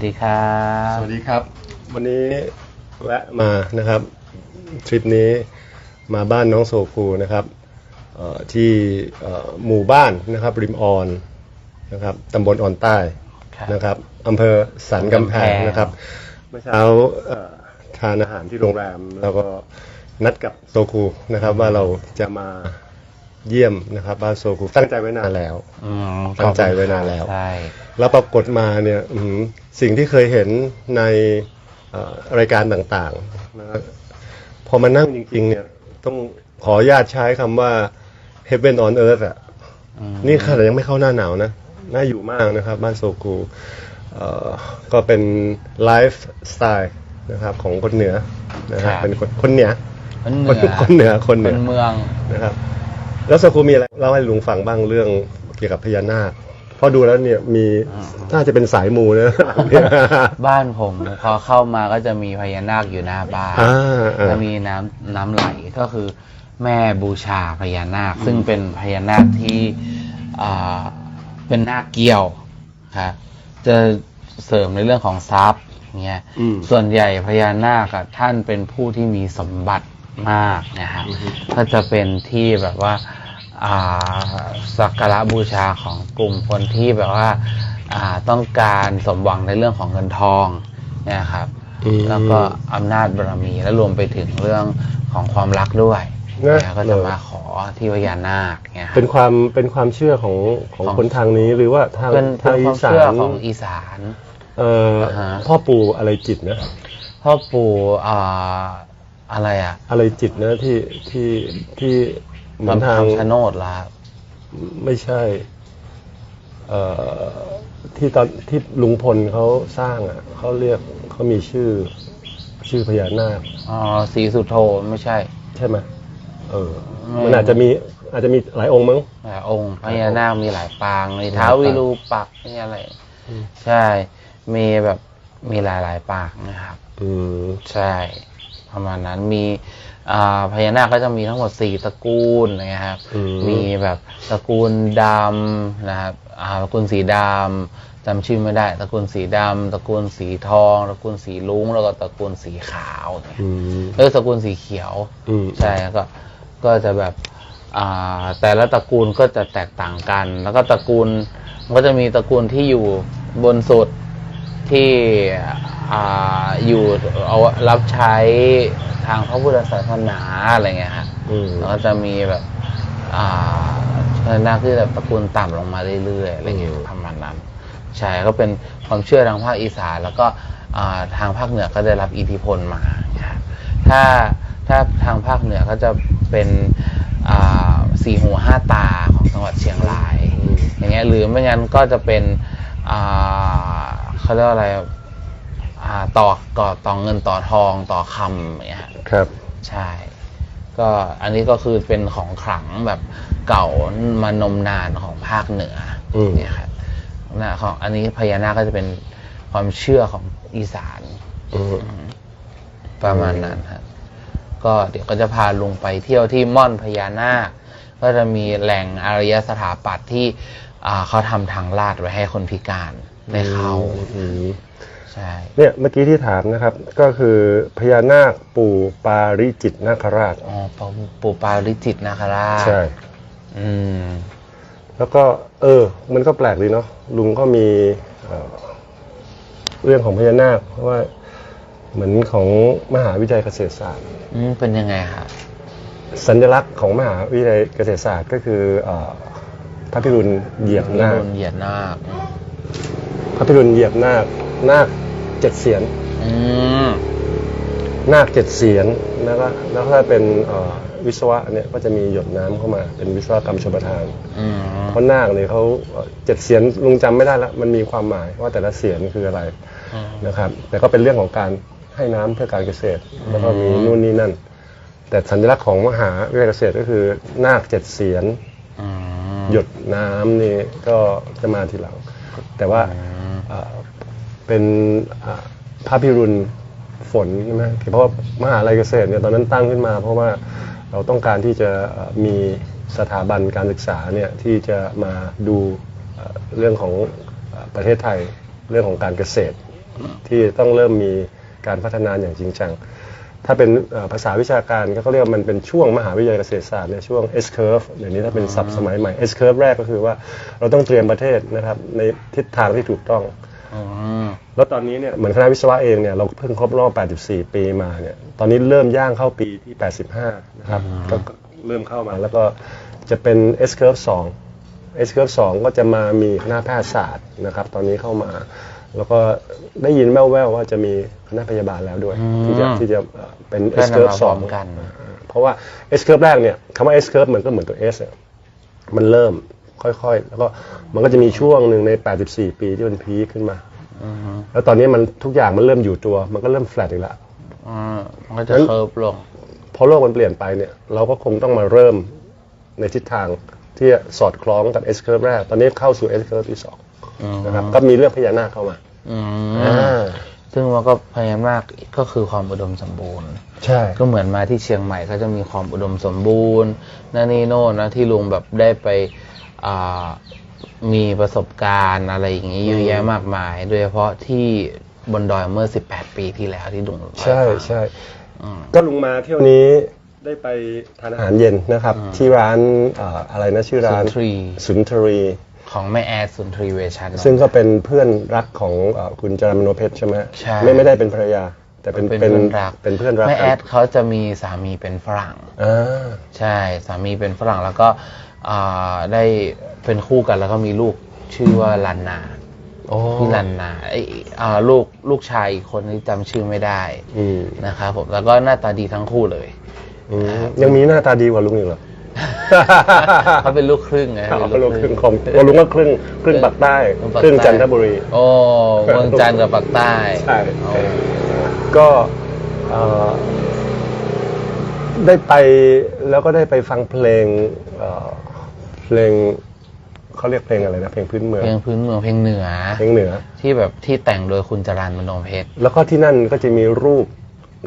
วัสดีครับ สวัสดีครับ วันนี้แวะมานะครับทริปนี้มาบ้านน้องโซคูนะครับเอ่อที่เอ่อหมู่บ้านนะครับริมออนนะครับตำบลออนใต้ครับนะครับอำเภอสันกำแพงกำแพงนะครับเมื่อเช้าเอ่อทานอาหารที่โรงแรม แล้วก็นัดกับโซคูนะครับว่าเราจะมา เยี่ยมนะครับบ้านโซคูตั้งใจไว้นานแล้ว อืมตั้งใจไว้นานแล้ว ใช่ แล้วปรากฏมาเนี่ยอื้อหือสิ่งที่เคยเห็นในเอ่อรายการต่างๆนะพอมานั่งจริงๆเนี่ยต้องขออนุญาตใช้คำว่า heaven on earth อะอืม นี่ขนาดยังไม่เข้าหน้าหนาวนะ น่าอยู่มากนะครับ บ้านโซกูเอ่อก็เป็นไลฟ์สไตล์นะครับของคนเหนือนะครับเป็นคนคนเหนือคนเหคนนือคนเหนือคนเหคนือนเมืองนะครับ แล้วโซกูมีอะไรเล่าให้ลุงฟังบ้างเรื่องเกี่ยวกับพญานาคเพราะดูแล้วเนี่ยมีน่าจะเป็นสายมูนะบ้านผมพอเข้ามาก็จะมีพญานาคอยู่หน้าบ้านอ่าอ่า จะมีน้ำน้ำไหลก็คือแม่บูชาพญานาค ซึ่งเป็นพญานาคที่อ่าเป็นนาคเกี้ยวครับจะเสริมในเรื่องของทรัพย์เงี้ยอืม ส่วนใหญ่พญานาคอะท่านเป็นผู้ที่มีสมบัติมากนะครับอือฮึก็จะเป็นที่แบบว่าอ่า สักการะบูชาของกลุ่มคนที่แบบว่าอ่าต้องการสมหวังในเรื่องของเงินทองเนะครับอืมแล้วก็อำนาจบารมีและรวมไปถึงเรื่องของความรักด้วยนะนะก็จะมาขอที่พญานาคเนี่ยครับเป็นความเป็นความเชื่อของของของคนทางนี้หรือว่าทางเป็นทางเป็นคอีวามสาเชื่อนของอีสานเอ่อฮะพ่อปู่อะไรจิตนะพ่อปู่อ่าอะไรอะ อะไรจิตนะที่ที่ที่ เหมือนทางคำชะโนดละครับไม่ใช่ เอ่อที่ตอนที่ลุงพลเขาสร้างอะเขาเรียกเขามีชื่อ ชื่อพญานาคอ๋อสีสุโธไม่ใช่ ใช่ไหมเออไม่มันอาจจะมีอาจจะมีหลายองค์มั้งหลายองค์พญานาคมีหลายปางมีหลายเท้าปางวิรูปักษ์มีอะไรอืมใช่ มีแบบมีหลายหลายๆปางนะครับ อืมใช่ ประมาณนั้นมีอ่า พญานาคก็จะมีทั้งหมดสี่ตระกูลนะครับอืมมีแบบตระกูลดำนะครับอ่าตระกูลสีดำจำชื่อไม่ได้ ตระกูลสีดำตระกูลสีทอง ตระกูลสีลุ้งแล้วก็ตระกูลสีขาวเนี่ยอืมเออตระกูลสีเขียวอืมใช่แล้วก็ก็จะแบบอ่าแต่ละตระกูลก็จะแตกต่างกัน แล้วก็ตระกูลมันก็จะมีตระกูลที่อยู่บนสุด ที่อ่าอยู่เอารับใช้ทางพระพุทธศาสนาอะไรเงี้ยฮะอืมแล้วก็จะมีแบบอ่าพญานาคที่แบบตระกูลต่ำลงมาเรื่อยๆอะไรเงี้ยอืมประมาณนั้นใช่ก็เป็นความเชื่อทางภาคอีสานแล้วก็อ่าทางภาคเหนือก็ได้รับอิทธิพลมาครับถ้าถ้าทางภาคเหนือก็จะเป็นอ่าสี่หูห้าตาของจังหวัดเชียงรายอืมอย่างเงี้ยหรือไม่งั้นก็จะเป็นอ่า เขาเรียกว่าอะไรอ่าต่อก่อต่อเงินต่อทองต่อคำอย่างเงี้ยฮะครับ ใช่ ก็อันนี้ก็คือเป็นของขลังแบบเก่ามานมนานของภาคเหนืออมเนี่ยครับนะของอันนี้พญานาคก็จะเป็นความเชื่อของอีสานอืมประมาณนั้นครับก็เดี๋ยวก็จะพาลุงไปเที่ยวที่ม่อนพญานาค ก็จะมีแหล่งอารยสถาปัตย์ที่ อ่าเขาทำทางลาดไว้ให้คนพิการได้เข้าอืมใช่เนี่ยเมื่อกี้ที่ถามนะครับ ก็คือพญานาคปู่ปาริจิตนาคราช อ๋อปู่ปู่ปาริจิตนาคราชใช่ อืม แล้วก็เออ มันก็แปลกดีเนาะลุงก็มีเอ่อเรื่องของพญานาคเพราะว่าเหมือนของมหาวิทยาลัยเกษตรศาสตร์ อืมเป็นยังไงครับสัญลักษณ์ของมหาวิทยาลัยเกษตรศาสตร์ก็คือเอ่อ พระพิรุณเหยียบนาครุนเหยียดนาคอืมพระพิรุณเหยียบนาคนาคเจ็ดเสียนอืมนาคเจ็ดเสียนแล้วก็แล้วถ้าเป็นเอ่อวิศวะเนี่ยก็จะมีหยดน้ำเข้ามา เป็นวิศวกรรมชลประทานอืมเพราะนาคเนี่ยเขาเอ่อเจ็ดเสียนลุงจำไม่ได้ละมันมีความหมายว่าแต่ละเสียนคืออะไรอืมนะครับ แต่ก็เป็นเรื่องของการให้น้ำเพื่อการเกษตร แล้วก็มีอืมนู่นนี่นั่น แต่สัญลักษณ์ของมหาวิทยาลัยเกษตรก็คือนาคเจ็ดเสียนอืม หยดน้ำนี่ก็จะมาทีหลัง แต่ว่าอืมเอ่อเป็นอ่าพระพิรุณฝนใช่ไหมเพราะว่ามหาลัยเกษตรเนี่ยตอนนั้นตั้งขึ้นมา เพราะว่าเราต้องการที่จะเอ่อมีสถาบันการศึกษาเนี่ยที่จะมาดูเอ่อเรื่องของเอ่อประเทศไทยเรื่องของการเกษตร ที่ต้องเริ่มมีการพัฒนาอย่างจริงจัง ถ้าเป็นเอ่อภาษาวิชาการก็เขาเรียกว่ามันเป็นช่วงมหาวิทยาลัยเกษตรศาสตร์ในยช่วง S curve เดี๋ยวนี้ถ้าเป็นศัพท์สมัยใหม่ S curve แรกก็คือว่าเราต้องเตรียมประเทศนะครับในทิศทางที่ถูกต้องอืมแล้วตอนนี้เนี่ยเหมือนคณะวิศวะเองเนี่ยเราเพิ่งครบรอบ 84 ปีมาเนี่ยตอนนี้เริ่มย่างเข้าปีที่ 85 นะครับก็ก็เริ่มเข้ามาแล้วก็จะเป็น S curve 2 S curve 2 ก็จะมามีคณะแพทยศาสตร์นะครับตอนนี้เข้ามา แล้วก็ได้ยินแว่วๆว่าจะมีคณะพยาบาลแล้วด้วย ที่จะที่จะเอ่อเป็นก็ S นำ curve มาพร้อม2กัน เพราะว่า S curve แรกเนี่ยคำว่า S curve มันก็เหมือนตัว S เนี่ยมันเริ่มค่อยๆ แล้วก็มันก็จะมีช่วงหนึ่งใน 84 ปีที่มันพีคขึ้นมาอืมแล้วตอนนี้มันทุกอย่างมันเริ่มอยู่ตัว มันก็เริ่มแฟลตอีกแล้วอ่ามันก็จะเคิร์ฟลงพอโลกมันเปลี่ยนไปเนี่ย เราก็คงต้องมาเริ่มในทิศทางที่จะสอดคล้องกับ S curve แรก ตอนนี้เข้าสู่ S curve ที่สองอืม นะครับ ก็มีเรื่องพญานาคเข้ามาอือ่ามซึ่งมันก็พยายามมากก็คือความอุดมสมบูรณ์ ใช่ ก็เหมือนมาที่เชียงใหม่ก็จะมีความอุดมสมบูรณ์นั่นนี่โน่นนะที่ลุงแบบได้ไปอ่ามีประสบการณ์อะไรอย่างนี้เยอะแยะมากมาย โดยเฉพาะที่บนดอยเมื่อ 18 ปีที่แล้วที่ลุงเล่าห้ใช่ฟัง ใช่อืม ก็ลุงมาเที่ยวนี้ได้ไปทานอาหารเย็นนะครับ ที่ร้านเอ่ออะไรนะชื่อร้านสุนทรี สุนทรี ของแม่แอดสุนทรีเวชัน ซึ่งก็เป็นเพื่อนรักของเอ่อคุณจารมโนเพชรใช่ไหมใช่ ไม่ไม่ได้เป็นภรรยา แต่เป็นเป็นเพื่อนรักเป็นเพื่อนรักแม่กัแอดเขาจะมีสามีเป็นฝรั่ง อ่าใช่สามีเป็นฝรั่งแล้วก็อ่าได้เป็นคู่กันแล้วก็มีลูกชื่อว่าลันนาอ๋อพี่ลันนาไอ้อ่าลูกลูกชายอีกคนที่จำชื่อไม่ได้อืมนะครับผมแล้วก็หน้าตาดีทั้งคู่เลย อืมยังมีหน้าตาดีกว่าลุงอีกเหรอ เขาเป็นลูกครึ่งไงเอาเป็นก็ลุงครึ่งคของว่าลุงก็ครึ่งครึ่งปากใต้ปากครึ่งใต้จันทบุรี โอ้เมืองจันทร์กับปากใต้ใช่โอ้ก็เอ่อได้ไปแล้วก็ได้ไปฟังเพลงเอ่อเพลงเขาเรียกเพลงอะไรนะเพลงพื้นเมืองเพลงพื้นเมืองเพลงเหนือเพลงเหนือ ที่แบบที่แต่งโดยคุณจรันมโนเพชรแล้วก็ที่นั่นก็จะมีรูป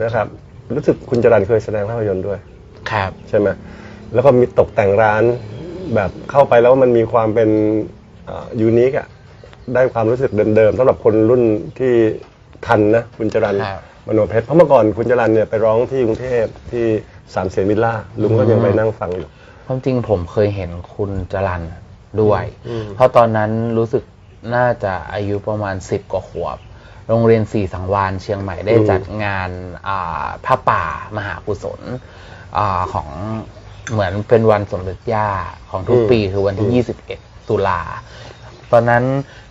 นะครับ รู้สึกคุณจรันเคยแสดงภาพยนตร์ด้วย ครับ ใช่ไหม แล้วก็มีตกแต่งร้านแบบเข้าไปแล้วมันมีความเป็นยูนิคอะได้ความรู้สึกเดิมๆสำหรับคนรุ่นที่ทันนะคุณจรันครับมโนเพชรเพราะเมื่อก่อนคุณจรันเนี่ยไปร้องที่กรุงเทพที่สามเสนวิลล่าลุงก็ยังไปนั่งฟังอยู่ความจริงผมเคยเห็นคุณจรันด้วยอืมเพราะตอนนั้นรู้สึกน่าจะอายุประมาณสิบกว่าขวบ โรงเรียนสี่สังวานเชียงใหม่ได้จัดงานอ่าผ้าป่ามหากุศลอาของ เหมือนเป็นวันสมเด็จย่าของทุกปีคือวันที่ 21 ตุลา ตอนนั้น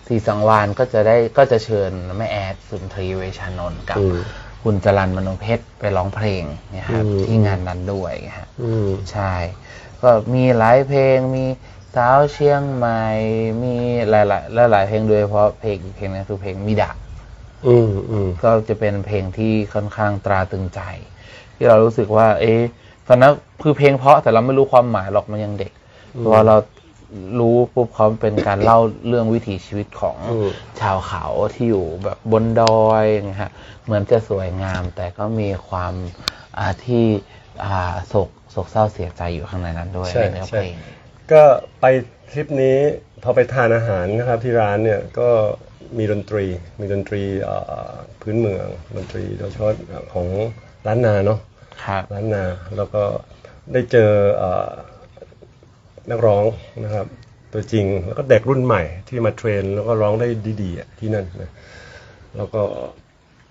สีสังวานก็จะได้ก็จะเชิญแม่แอดสุนทรีเวชานนท์กับอืมคุณจรันมโนเพชรไปร้องเพลงเนะครับอืมที่งานนั้นด้วยฮะอืมใช่ ก็มีหลายเพลงมีสาวเชียงใหม่มีหลายๆหลายๆเพลงโดยเฉพาะเพลงเพลงนั้นคือเพลงมิดะอืมอืมก็จะเป็นเพลงที่ค่อนข้างตราตรึงใจ ที่เรารู้สึกว่า เอ๊ะ ตอนนั้นคือเพลงเพราะแต่เราไม่รู้ความหมายหรอกมันยังเด็กพอเรารู้ปุ๊บเขาเป็นการเล่าเรื่องวิถีชีวิตของอืมชาวเขาที่อยู่แบบบนดอยนะฮะเหมือนจะสวยงาม แต่ก็มีความอ่าที่อ่าโศกโศกเศร้าเสียใจอยู่ข้างในนั้นด้วยใช่ในเนื้อใช่เพลงก็ไปทริปนี้พอไปทานอาหารนะครับที่ร้านเนี่ยก็มีดนตรีมีดนตรีเอ่อพื้นเมืองดนตรีโดยเฉพาะของร้านนาเนาะ ครับร้านนาแล้วก็ได้เจอเอ่อนักร้องนะครับ ตัวจริงแล้วก็เด็กรุ่นใหม่ที่มาเทรน แล้วก็ร้องได้ดีๆอะที่นั่นนะแล้วก็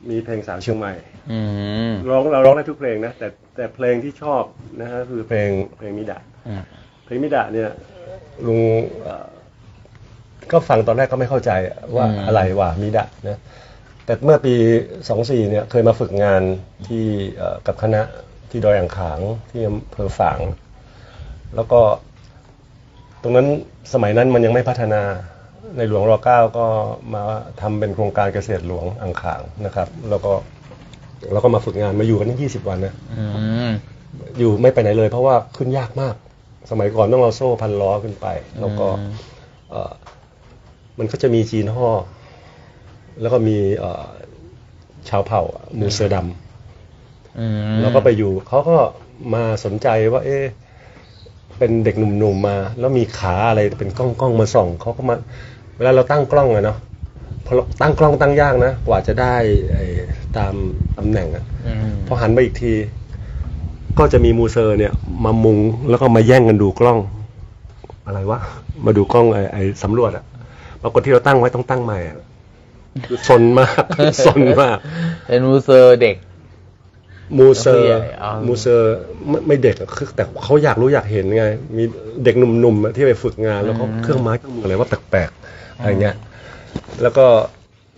มีเพลงสาวเชียงใหม่อืมร้องเราร้องได้ทุกเพลงนะแต่แต่เพลงที่ชอบนะฮะคือเพลงเพลงมิดะอืมเพลงมิดะเนี่ยลุงเอ่อก็ฟังตอนแรกก็ไม่เข้าใจว่าอะไรว่ามิดะนะ แต่เมื่อปีสองสี่เนี่ยเคยมาฝึกงานที่เอ่อกับคณะที่ดอยอ่างขางที่อำเภอฝาง แล้วก็ ตรงนั้นสมัยนั้นมันยังไม่พัฒนาในหลวงรอเก้าก็มาทำเป็นโครงการเกษตรหลวงอ่างขางนะครับ แล้วก็แล้วก็มาฝึกงานมาอยู่กันที่ยี่สิบวันนะ อืม อยู่ไม่ไปไหนเลยเพราะว่าขึ้นยากมาก สมัยก่อนต้องเอาโซ่พันล้อขึ้นไป แล้วก็อืมเอ่อมันก็จะมีจีนห่อ แล้วก็มีเอ่อชาวเผ่ามูเซอร์ดอืมำแล้วก็ไปอยู่เขาก็มาสนใจว่า เอ๊ะเป็นเด็กหนุ่มๆมา แล้วมีขาอะไรเป็นกล้องๆมาส่องเขาก็มา เวลาเราตั้งกล้องอะเนาะพตั้งกล้องตั้งยากนะ กว่าจะได้ไอ้ตามตำแหน่งอะอืมพอหันไปอีกที ก็จะมีมูเซอร์เนี่ยมามุงแล้วก็มาแย่งกันดูกล้อง อะไรวะมาดูกล้องไอ้ไอ้สำรวจอะปรากฏที่เราตั้งไว้ต้องตั้งใหม่อะ คือซนมากซนมาก เป็นมูเซอร์เด็ก มูเซอผู้ร์ใหญ่อ๋อมูเซอร์ไม่ไม่เด็กอะคือแต่เขาอยากรู้อยากเห็นไง มีเด็กหนุ่มๆอะที่ไปฝึกงาน แล้วก็เครื่องไม้เครื่องมืออะไรว่าแปลกๆอะไรเงี้ย แล้วก็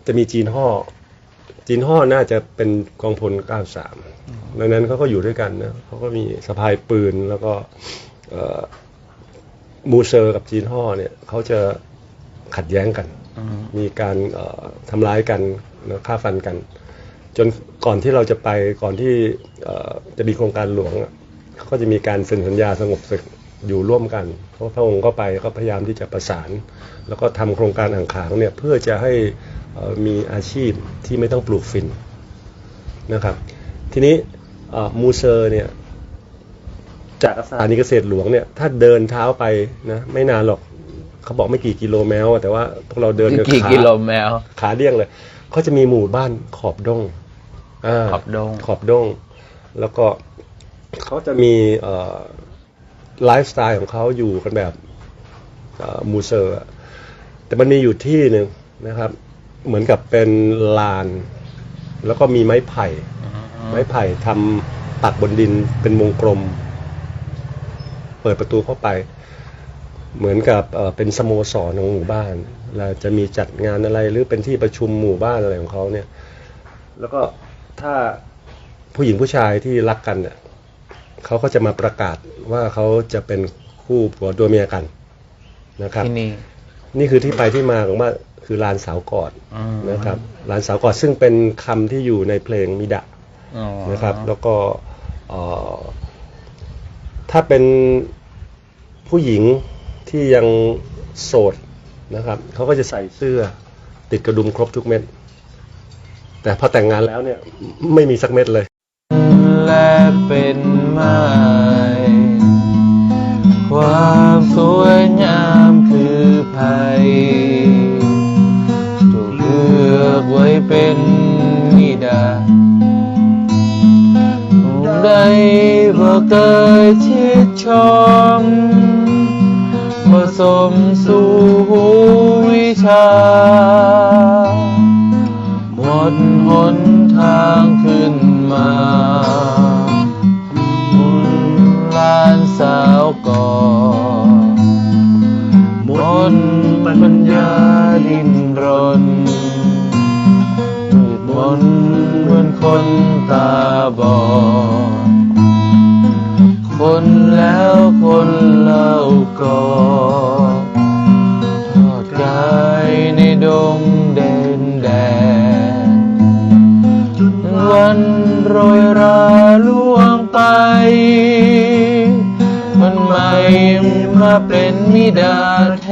จะมีจีนห่อ จีนห่อน่าจะเป็นกองพล 93 ดังนั้นเขาก็อยู่ด้วยกันนะเขาก็มีสะพายปืนแล้วก็เอ่อมูเซอร์กับจีนห่อเนี่ยเขาจะขัดแย้งกันอื มมีการเอ่อทำร้ายกันนะฆ่าฟันกัน จนก่อนที่เราจะไปก่อนที่เอ่อจะมีโครงการหลวงอะเขาก็จะมีการเซ็นสัญญาสงบศึกอยู่ร่วมกันเพราะพระองค์ก็ไปก็พยายามที่จะประสาน แล้วก็ทำโครงการอ่างขางเนี่ยเพื่อจะให้เอ่อมีอาชีพที่ไม่ต้องปลูกฝิ่นนะครับ ทีนี้เอ่อมูเซอร์เนี่ยจากสถานีเกษตรหลวงเนี่ยถ้าเดินเท้าไปนะไม่นานหรอก เขาบอกไม่กี่กิโลแมวอะแต่ว่าพวกเราเดินกันกี่ขากิโลแมวขาเดี้ยงเลยเขาจะมีหมู่บ้านขอบดงาขอบดงขอบดง แล้วก็เขาจะมีเอ่อไลฟ์สไตล์ของเขาอยู่กันแบบเอ่อมูเซอร์อะแต่มันมีอยู่ที่หนึ่งนะครับ เหมือนกับเป็นลาน แล้วก็มีไม้ไผ่ ไม้ไผ่ทำปักบนดินเป็นวงกลม เปิดประตูเข้าไป เหมือนกับเอ่อเป็นสโมสรของหมู่บ้านเราจะมีจัดงานอะไรหรือเป็นที่ประชุมหมู่บ้านอะไรของเขาเนี่ย แล้วก็ถ้าผู้หญิงผู้ชายที่รักกันเนี่ยเขาก็จะมาประกาศว่าเขาจะเป็นคู่ผัวตัวเมียกันนะครับที่นี่นี่คือที่ไปที่มาของว่าคือลานสาวกอดอืมนะครับลานสาวกอดซึ่งเป็นคำที่อยู่ในเพลงมิดะอ๋อนะครับ แล้วก็เอ่อถ้าเป็นผู้หญิง ที่ยังโสดนะครับเขาก็จะใส่เสื้อติดกระดุมครบทุกเม็ด แต่พอแต่งงานแล้วเนี่ยไม่มีสักเม็ดเลย และเป็นไม้ความสวยงามคือภัยถูกเลือกไว้เป็นนิดาได้บ่เคยชิ มันไม่มาเป็นมิดาแท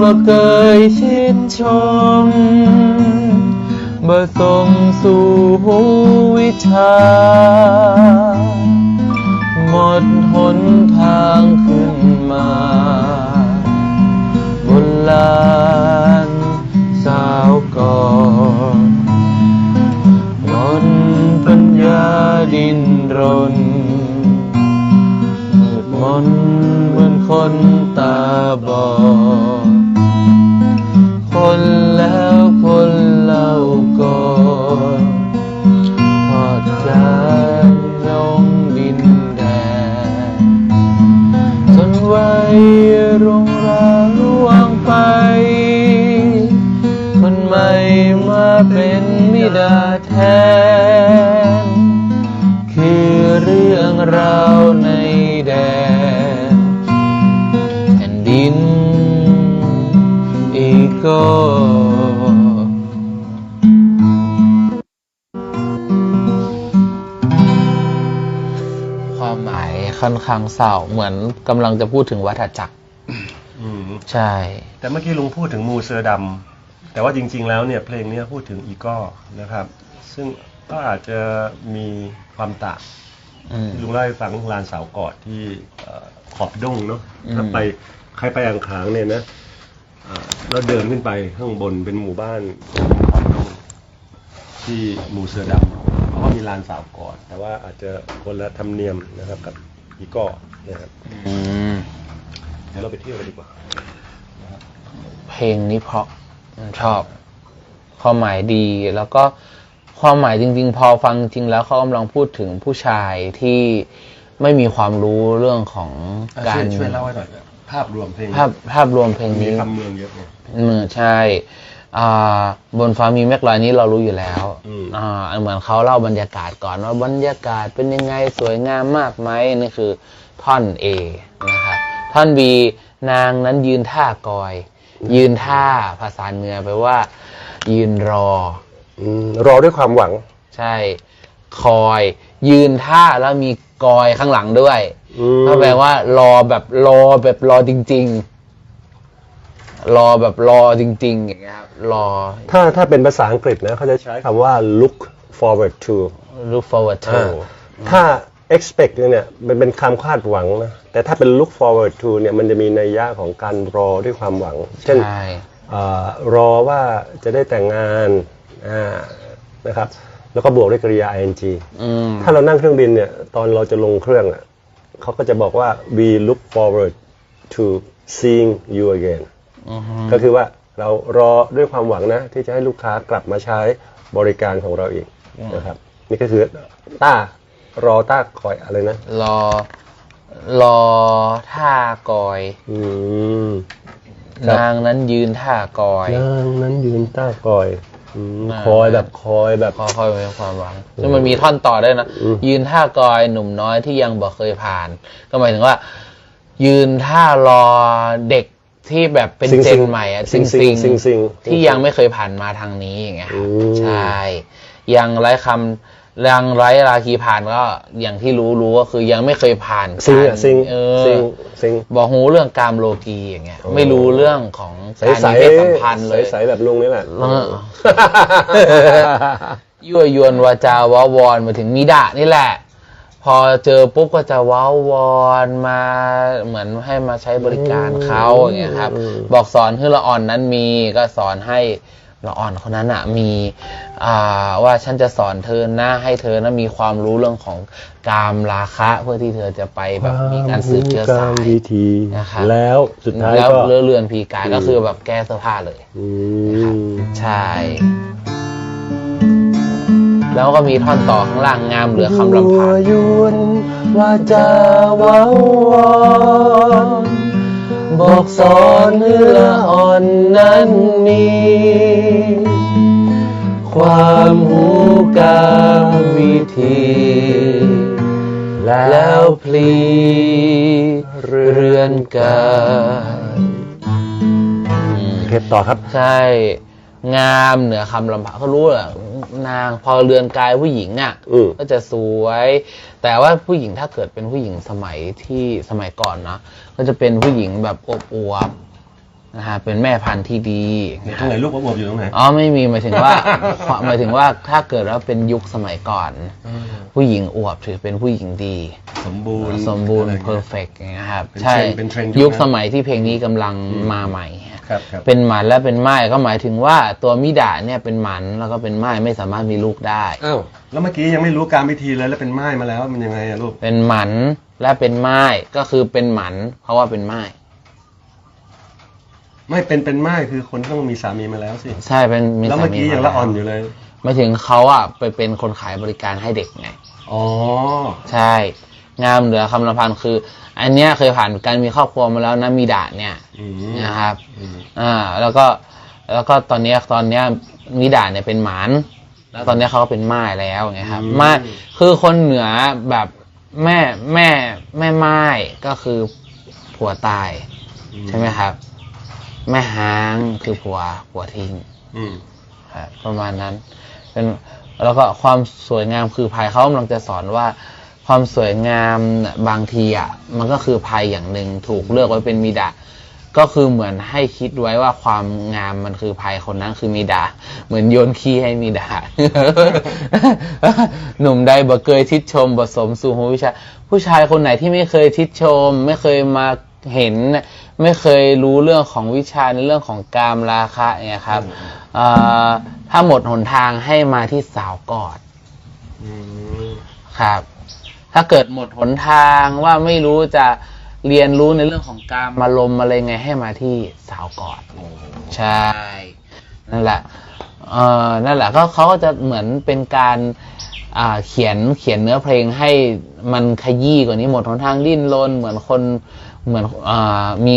บ่เคยชื่นชมบ่ส่งสู่หูวิชา ค่อนข้างเศร้าเหมือนกำลังจะพูดถึงวัฏจักร อืมใช่ แต่เมื่อกี้ลุงพูดถึงมูเซอร์ดำแต่ว่าจริง ๆ แล้วเนี่ยเพลงเนี้ยพูดถึงอีกอนะครับ ซึ่งก็อาจจะมีความต่างอืม ลุงเล่าให้ฟังลานสาวกอดที่เอ่อขอบดงเนาะอืม ถ้าไปใครไปอ่างขางเนี่ยนะเอ่อแล้วเดินขึ้นไปข้างบนเป็นหมู่บ้านขอบดงที่หมู่เสือดำเพราะว่ามีลานสาวกอด แต่ว่าอาจจะคนละธรรมเนียมนะครับกับ อีกอนะครับอืมเดี๋ยวเราไปเที่ยวกันดีกว่า เพลงนี้เพราะชอบ ความหมายดีแล้วก็ความหมายจริง ๆ พอฟังจริงแล้วเขากำลังพูดถึงผู้ชายที่ไม่มีความรู้เรื่องของการช่วยเล่าให้หน่อยภาพรวมเพลงภาพภาพรวมเพลงมีนี้คำเมืองเยอะไง เออใช่อ่า บนฟ้ามีแมกลอยนี้เรารู้อยู่แล้วอืมอ่าเหมือนเขาเล่าบรรยากาศก่อนว่าบรรยากาศเป็นยังไงสวยงามมากไหมนี่คือท่อน A นะครับท่อน B นางนั้นยืนท่ากอย ยืนท่าภาษาเหนือแปลว่า ยืนรออืมรอด้วยความหวัง ใช่ คอย ยืนท่าแล้วมีกอยข้างหลังด้วยอืมก็แปลว่า รอแบบรอแบบรอจริง ๆ รอแบบรอจริง ๆ อย่างเงี้ยครับรอ ถ้าถ้าเป็นภาษาอังกฤษนะเขาจะใช้คำว่า look forward to look forward to อ่าถ้า expect เนี่ยมันเป็นคำคาดหวังนะแต่ถ้าเป็น look forward to เนี่ยมันจะมีนัยยะของการรอด้วยความหวัง เช่นใช่เอ่อรอว่าจะได้แต่งงานอ่านะครับ แล้วก็บวกด้วยกริยา ing อืมถ้าเรานั่งเครื่องบินเนี่ยตอนเราจะลงเครื่องอะเขาก็จะบอกว่า we look forward to seeing you again อือฮึ ก็คือว่าเรารอด้วยความหวังนะ ที่จะให้ลูกค้ากลับมาใช้บริการของเราอีกนะครับ นี่ก็คือต้ารอต้าคอยอะไรนะ รอ รอท่ากอยอืมครับนางนั้นยืนท่ากอยนางนั้นยืนต้าคอยอืมอ่าคอยแบบคอยแบบพอคอยมีความหวังซึ่งมันมีท่อนต่อด้วยนะอืมยืนท่ากอยหนุ่มน้อยที่ยังบ่เคยผ่าน ก็หมายถึงว่า ยืนท่ารอเด็ก ที่แบบเป็นซิงเจซินงใหม่อะซิซิงงซิซิงงซิงซิงที่ยังไม่เคยผ่านมาทางนี้อย่างเงี้ยครับอืม ใช่ยังไร้คำยังไร้ราคีผ่านก็อย่างที่รู้รู้ก็คือยังไม่เคยผ่านซิงการอะซิงเอซิงอซิง บอกหูเรื่องกามโลกีอย่างเงี้ย โอ้ ไม่รู้เรื่องของใสการใสมีเพศสัมพันธ์เลย ใสๆแบบลุงนี่แหละเออ ยั่วยวนวาจาว้าวอนมาถึงมิดะนี่แหละ พอเจอปุ๊บก็จะว้าวอนมาเหมือนให้มาใช้บริการเขาอย่างเงี้ยครับอืมบอกสอนให้ละอ่อนนั้นมีก็สอนให้ละอ่อนคนนั้นอะมีอ่าว่าฉันจะสอนเธอนะให้เธอนะมีความรู้เรื่องของกามราคะ เพื่อที่เธอจะไปแบบมีการสืบเชื้อสายวิธีนะครับแล้วสุดท้ายแล้วก็เลื่อเรือนพีกายก็คือแบบแก้เสื้อผ้าเลยอืมใช่ แล้วก็มีท่อนต่อข้างล่างงามเหลือคำลำพันยวนว่าจะเว้าวอนบอกสอนเนื้ออ่อนนั้นมีความหูกาวิธี แล้วพลีเรือนกายอืมโอเคต่อครับ ใช่ งามเหนือคำลำพังเขารู้แหละนางพอเรือนกายผู้หญิงอะอืม ก็จะสวย แต่ว่าผู้หญิงถ้าเกิดเป็นผู้หญิงสมัยที่สมัยก่อนนะก็จะเป็นผู้หญิงแบบอวบๆ นะฮะเป็นแม่พันธุ์ที่ดีตรงไหนลูกประบอยู่ตรงไหน อ๋อไม่มีหมายถึงว่า หมายถึงว่าถ้าเกิดว่าเป็นยุคสมัยก่อน ผู้หญิงอวบถือเป็นผู้หญิงดี สมบูรณ์สมบูรณ์อะไเพอร์เฟกต์อย่างเงี้ยครับเป็นใช่เทรนด์เป็นเทรนด์ยุยุคคนั้นสมัยที่เพลงนี้กำลังมาใหม่ฮะครับครับเป็นหมันและเป็นไม้ก็หมายถึงว่าตัวมิดะเนี่ยเป็นหมันแล้วก็เป็นไม้ไม่สามารถมีลูกได้อ้าวแล้วเมื่อกี้ยังไม่รู้การวิธีเลยแล้วเป็นไม้มาแล้วมันยังไงอะลูกเป็นหมันและเป็นไม้ก็คือเป็นหมันเพราะว่าเป็นไม้ ไม่เป็นเป็นไม้คือคนต้องมีสามีมาแล้วสิใช่เป็นมีแล้วสาเมื่อมีกี้ยังมาละอ่อนอยู่เลยหมายถึงเขาอะไปเป็นคนขายบริการให้เด็กไงอ๋อใช่ งามเหลือคำลำพันธ์คือ อันเนี้ยเคยผ่านการมีครอบครัวมาแล้วนะมีดาเนี่ยอืมนะครับอืมอ่า แล้วก็แล้วก็ตอนเนี้ยตอนเนี้ยมิดาเนี่ยเป็นหมานแล้วตอนเนี้ยเขาก็เป็นไม้แล้วไงครับไม้คือคนเหนือแบบแม่แม่แม่ไม้ก็คือผัวตายใช่ไหมครับ แม่หางคือผัวผัวทิ้งอืมครับประมาณนั้น เป็นแล้วก็ความสวยงามคือภัยเขากำลังจะสอนว่า ความสวยงามน่ะบางทีอะมันก็คือภัยอย่างหนึ่งถูกเลือกไว้เป็นมีดาก็คือเหมือนให้คิดไว้ว่าความงามมันคือภัยคนนั้นคือมีดา เหมือนโยนขี้ให้มีดา หนุ่มใดบ่เคยทิดชมผสมสู่หูวิชา ผู้ชายคนไหนที่ไม่เคยทิดชม ไม่เคยมา เห็นไม่เคยรู้เรื่องของวิชาในเรื่องของกามราคะเนี่ยครับเอ่อถ้าหมดหนทางให้มาที่สาวกอดอืมครับ ถ้าเกิดหมดหนทางว่าไม่รู้จะเรียนรู้ในเรื่องของการมาลมอะไรไงให้มาที่สาวกอดโอ้โหใช่นั่นแหละเอ่อนั่นแหละก็เขาก็จะเหมือนเป็นการอ่าเขียนเขียนเนื้อเพลงให้มันขยี้กว่านี้หมดหนทางดิ้นรนเหมือนคน เหมือนอมี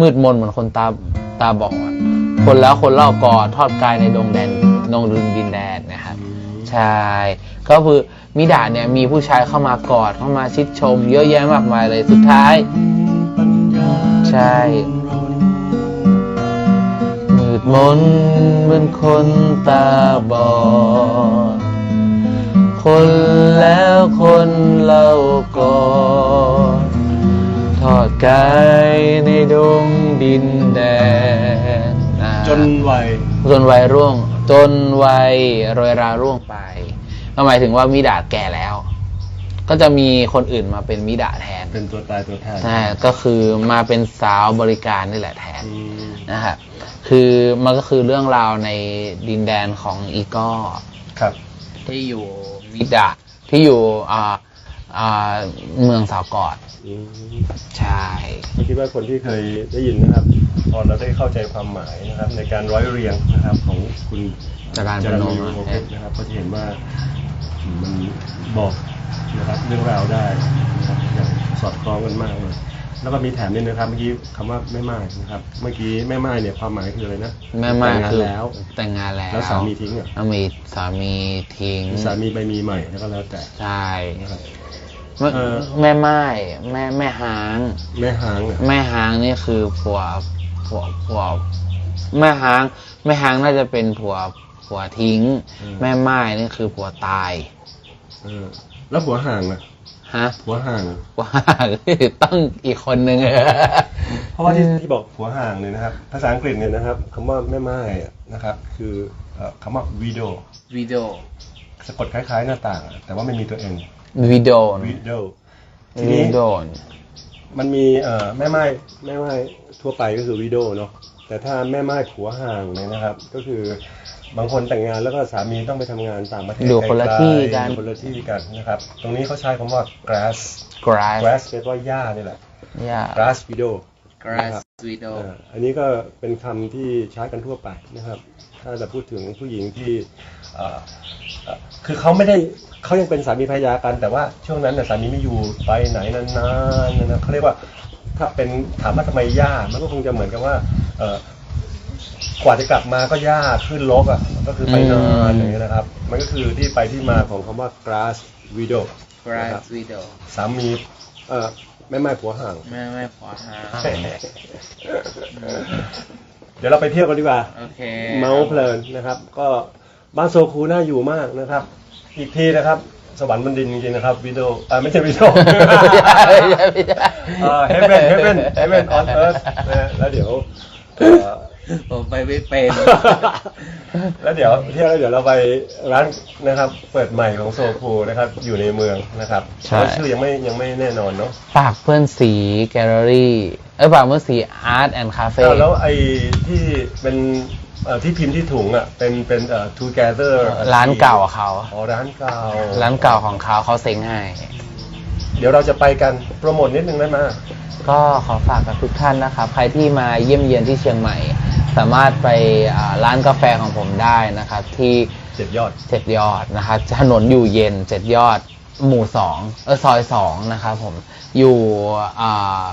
มืดมนเหมือนคนตาตาบอดคนแล้วคนเล่ากอดทอดกายในดงแดนดงดึงดินแดนนะครับใช่ก็คือมิดาเนี่ยมีผู้ชายเข้ามากอดเข้ามาชิดชม เยอะแยะมากมายเลยสุดท้าย ใช่มืดมนเหมือนคนตาบอดคนแล้วคนเล่ากอด อดกายในดงดินแดนอ่า จนวัย จนวัยร่วงจนวัยโรยราร่วงไปก็หมายถึงว่ามิดาแก่แล้ว ก็จะมีคนอื่นมาเป็นมิดาแทนเป็นตัวตายตัวแทนใช่ก็คือมาเป็นสาวบริการนี่แหละแทนอืมนะครับคือมันก็คือเรื่องราวในดินแดนของอีกอ ครับ ที่อยู่มิดาที่อยู่อ่า อ่าเมืองสาวกอดอืม ใช่ ผมคิดว่าคนที่เคยได้ยินนะครับพอเราได้เข้าใจความหมายนะครับ ในการร้อยเรียงนะครับของคุณจารานจรัญนมยูโมเพชรนะครับก็จะเห็นว่ามันบอกนะครับเรื่องราวได้นะครับอย่างสอดคล้องกันมากเลย แล้วก็มีแถมนิดนะครับเมื่อกี้คำว่าแม่ไม้นะครับ เมื่อกี้แม่ไม้เนี่ยความหมายคืออะไรนะแม่ไม้แต่งงานคือแล้ว แต่งงานแล้วแล้วสามีทิ้งอะแล้วมีสามีทิ้งสามีไปมีใหม่แล้วก็แล้วแต่ใช่นะครับแม่เออแม่ไม้แม่แม่หาง แม่หางเนี่ยแม่หางนี่คือผัวผัวผัวแม่หาง แม่หางน่าจะเป็นผัวผัวทิ้ง แม่ไม้นี่คือผัวตาย เออแล้วหัวห่างอะ ฮะหัวห่างอะว่าต้องอีกคนนึง เพราะว่าที่ที่บอกหัวห่างเนี่ยนะครับ ภาษาอังกฤษเนี่ยนะครับคำว่าแม่ไม้อะนะครับ คือเอ่อคำว่า widow วิดีโอสะกดคล้ายๆหน้าต่างอะแต่ว่าไม่มีตัว n วิดีโอ widow ทีวินี้ดีโอมันมีเอ่อแม่ไม้แม่ไม้ทั่วไปก็คือ widow เนาะแต่ถ้าแม่ไม้ผัวห่างเนี่ยนะครับ ก็คือ บางคนแต่งงานแล้วก็สามีต้องไปทำงานต่างประเทศอยู่คนละไกลๆที่กัน อยู่คนละที่กันนะครับ ตรงนี้เขาใช้คำว่า grass grass grass แปลว่าหญ้านี่แหละ yeah grass widow grass นะครับ widow อ่าอันนี้ก็เป็นคำที่ใช้กันทั่วไปนะครับ ถ้าจะพูดถึงผู้หญิงที่เอ่อเอ่อคือเขาไม่ได้เขายังเป็นสามีภรรยากัน แต่ว่าช่วงนั้นน่ะสามีไม่อยู่ไปไหนนานๆนะเขาเรียกว่าถ้าเป็นถามว่าทำไมยากมันก็คงจะเหมือนกับว่าเอ่อ กว่าจะกลับมาก็ยากขึ้นลกอะก็คือไปนานอย่างเงี้ยนะครับ มันก็คือที่ไปที่มาของคำว่า grass widow นะครับ grass widow สามีเอ่อแม่ไม้ผัวห่างแม่แม่ขอหาเดี๋ยวเราไปเที่ยวกันดีกว่า โอเค เมาส์เพลินนะครับ ก็บ้านโซคูน่าอยู่มากนะครับ อีกทีนะครับ สวรรค์บนดินจริงๆนะครับวิดีโออ่าไม่ใช่วิดีโอไม่ใช่ไม่ใช่เอ่อ heaven heaven heaven on earth นะฮะแล้วเดี๋ยวเอ่อ ผมไปไม่เป็นแล้วเดี๋ยวเที่ยวแล้วเดี๋ยวเราไปร้านนะครับ เปิดใหม่ของโซคูนะครับ อยู่ในเมืองนะครับใช่แล้วชื่อยังไม่ยังไม่แน่นอนเนาะปากเพื่อนสีแกลเลอรี่เอ้ยปากเพื่อนสีอาร์ตแอนด์คาเฟ่อ้าวแล้วไอ้ที่เป็นเอ่อที่พิมพ์ที่ถุงอะเป็นเป็นเอ่อ together ร้านเก่าเขา อ๋อร้านเก่าร้านเก่าของเขาเขาเซ็งให้เดี๋ยวเราจะไปกันโปรโมทนิดนึงได้ไหมก็ขอฝากกับทุกท่านนะครับ ใครที่มาเยี่ยมเยียนที่เชียงใหม่ สามารถไปอ่าร้านกาแฟของผมได้นะครับ ที่เจ็ดยอด เจ็ดยอดนะครับถนนอยู่เย็นเจ็ดยอดหมู่สองเออซอยสองนะครับผมอยู่อ่า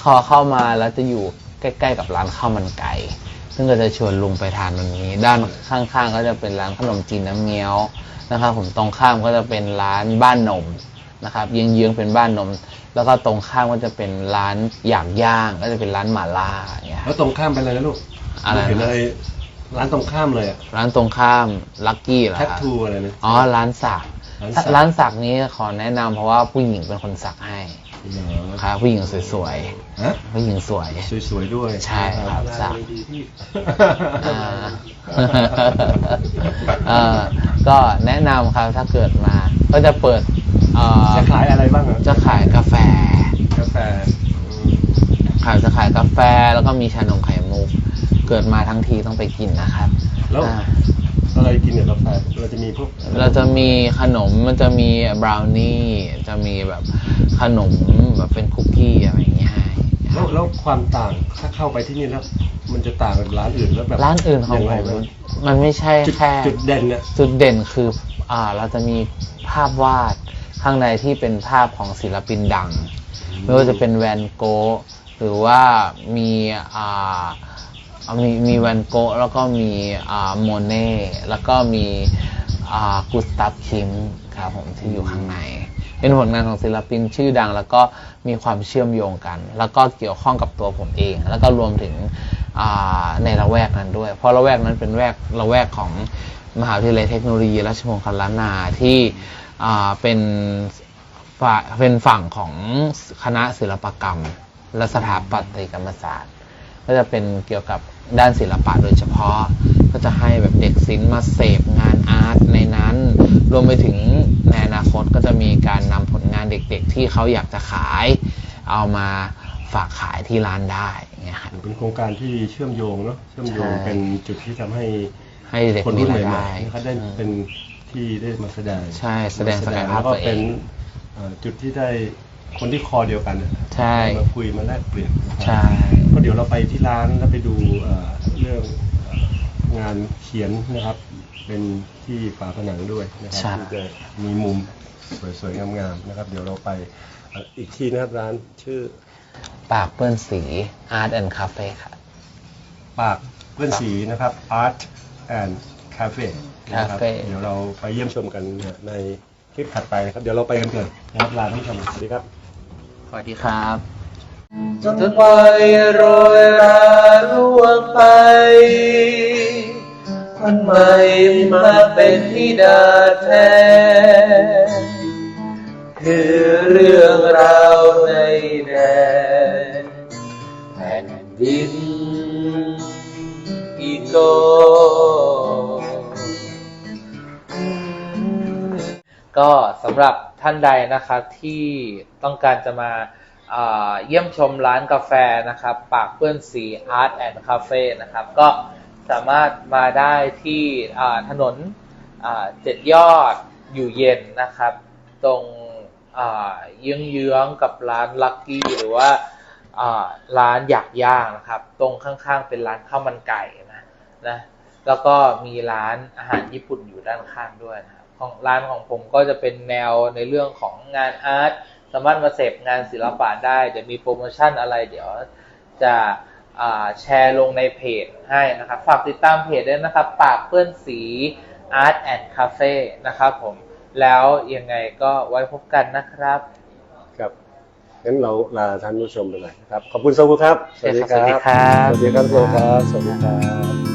พอเข้ามาแล้วจะอยู่ใกล้ๆกับร้านข้าวมันไก่ ซึ่งก็จะชวนลุงไปทานวันนี้ ด้านข้างๆก็จะเป็นร้านขนมจีนน้ำเงี้ยวนะครับผมตรงข้ามก็จะเป็นร้านบ้านนม นะครับเยื้องๆเป็นบ้านนม แล้วก็ตรงข้ามก็จะเป็นร้านอย่างย่างก็จะเป็นร้านหม่าล่าอย่างเงี้ยคแล้รับ วตรงข้ามเป็นอะไรนะลูกอะไรนะ เห็นอะไรร้านตรงข้ามเลยอะร้านตรงข้ามลักกี้เหรอแทคทรับทูอะไรนะ อ๋อร้านสักร้านสัก ร้านสักนี้ขอแนะนำเพราะว่าผู้หญิงเป็นคนสักให้เหรอครับผู้หญิงสวยฮะๆผู้หญิงสวย สวยๆด้วยใช่ครับร้านสัก ดีๆที่ อ่า เอ่อก็แนะนำครับถ้าเกิดมา ก็จะเปิด เอ่อจะขายอะไรบ้างอะจะขายกาแฟ กาแฟอืมขายจะขายกาแฟแล้วก็มีชานมไข่มุก เกิดมาทั้งทีต้องไปกินนะครับแล้วอ่าอะไรกินเนี่ยกาแฟเราจะมีพวกเราจะมีขนมมันจะมีบราวนี่จะมีแบบขนมแบบเป็นคุกกี้อะไรอย่างเงี้ยให้แล้วแล้วความต่างถ้าเข้าไปที่นี่แล้ว มันจะต่างกับร้านอื่นแล้วแบบร้านอื่นของยัผไมบ้างมันไม่ใช่จุดแค่ จุดเด่นเนี่ย จุดเด่นคือ อ่า เราจะมีภาพวาด ข้างในที่เป็นภาพของศิลปินดัง ไม่ว่าจะเป็นแวนโกะหรือว่ามีอ่าอ่ามีมีแวนโกะแล้วก็มีอ่าโมเน่แล้วก็มีอ่ากุสตัฟคิมครับผมที่อยู่ข้างใน เป็นผลงานของศิลปินชื่อดัง แล้วก็มีความเชื่อมโยงกัน แล้วก็เกี่ยวข้องกับตัวผมเอง แล้วก็รวมถึงอ่าในละแวกนั้นด้วย เพราะละแวกนั้นเป็นแวกละแวกของมหาวิทยาลัยเทคโนโลยีราชมงคลล้านนาที่อ่า เป็นฝ่ายเป็นฝั่งของคณะศิลปกรรม และสถาปัตยกรรมศาสตร์ ก็จะเป็นเกี่ยวกับด้านศิลปะโดยเฉพาะ ก็จะให้แบบเด็กศิลป์มาเสพงานอาร์ตในนั้น รวมไปถึงในอนาคตก็จะมีการนำผลงานเด็กๆ ที่เขาอยากจะขาย เอามาฝากขายที่ร้านได้อย่างเงี้ยครับเป็นโครงการที่เชื่อมโยงเนาะเชื่อมโยงใช่เป็นจุดที่ทำให้ให้เด็กคนมีรุ่นรายใหม่ได้ๆนะครับได้เป็น ที่ได้มาแสดงใช่แสดงศักยภาพแล้วก็ตัวเองเป็นเอ่อจุดที่ได้คนที่คอเดียวกันน่ะใช่ มาคุยมาแลกเปลี่ยนนะครับใช่ ก็เดี๋ยวเราไปที่ร้านแล้วไปดูเอ่อเรื่องเอ่องานเขียนนะครับ เป็นที่ฝาผนังด้วยนะครัใช่ ที่จะมีมุมสวยๆงามๆนะครับ เดี๋ยวเราไปเอ่ออีกที่นะครับร้านชื่อปากเปื้อนสี Art and Cafe ค่ะ ปากเพื่อนสีนะครับ Art and Cafe นะครับ Cafe เดี๋ยวเราไปเยี่ยมชมกันในคลิปถัดไปนะครับ เดี๋ยวเราไปกันเกิดนะครับลาท่านผู้ชมสวัสดีครับ สวัสดีครับ จนวัยโรยราล่วงไป คนใหม่มาเป็นธิดาแท้ คือเรื่องราวในแดนแผ่นดินอีโก ก็สำหรับท่านใดนะครับที่ต้องการจะมาเยี่ยมชมร้านกาแฟนะครับ ปากเปื้อนสี Art and Cafe นะครับ ก็สามารถมาได้ที่ถนนเจ็ดยอดอยู่เย็นนะครับ ตรงอ่าเยื้องๆกับร้านลักกี้หรือว่าร้านอยากย่างนะครับ ตรงข้างๆเป็นร้านข้าวมันไก่นะนะแล้วก็มีร้านอาหารญี่ปุ่นอยู่ด้านข้างด้วยนะครับ ของร้านของผมก็จะเป็นแนวในเรื่องของงานอาร์ตสามารถมาเสพงานศิลปะได้เดี๋ยวมีโปรโมชั่นอะไรเดี๋ยวจะอ่าแชร์ลงในเพจให้นะครับ ฝากติดตามเพจด้วยนะครับ ปากเปื้อนสี Art and Cafe นะครับผม แล้วยังไงก็ไว้พบกันนะครับ ครับ งั้นเราลาท่านผู้ชมไปเลยนะครับ ขอบคุณโซกุครับ สวัสดีครับ สวัสดีครับโซครับ สวัสดีครับ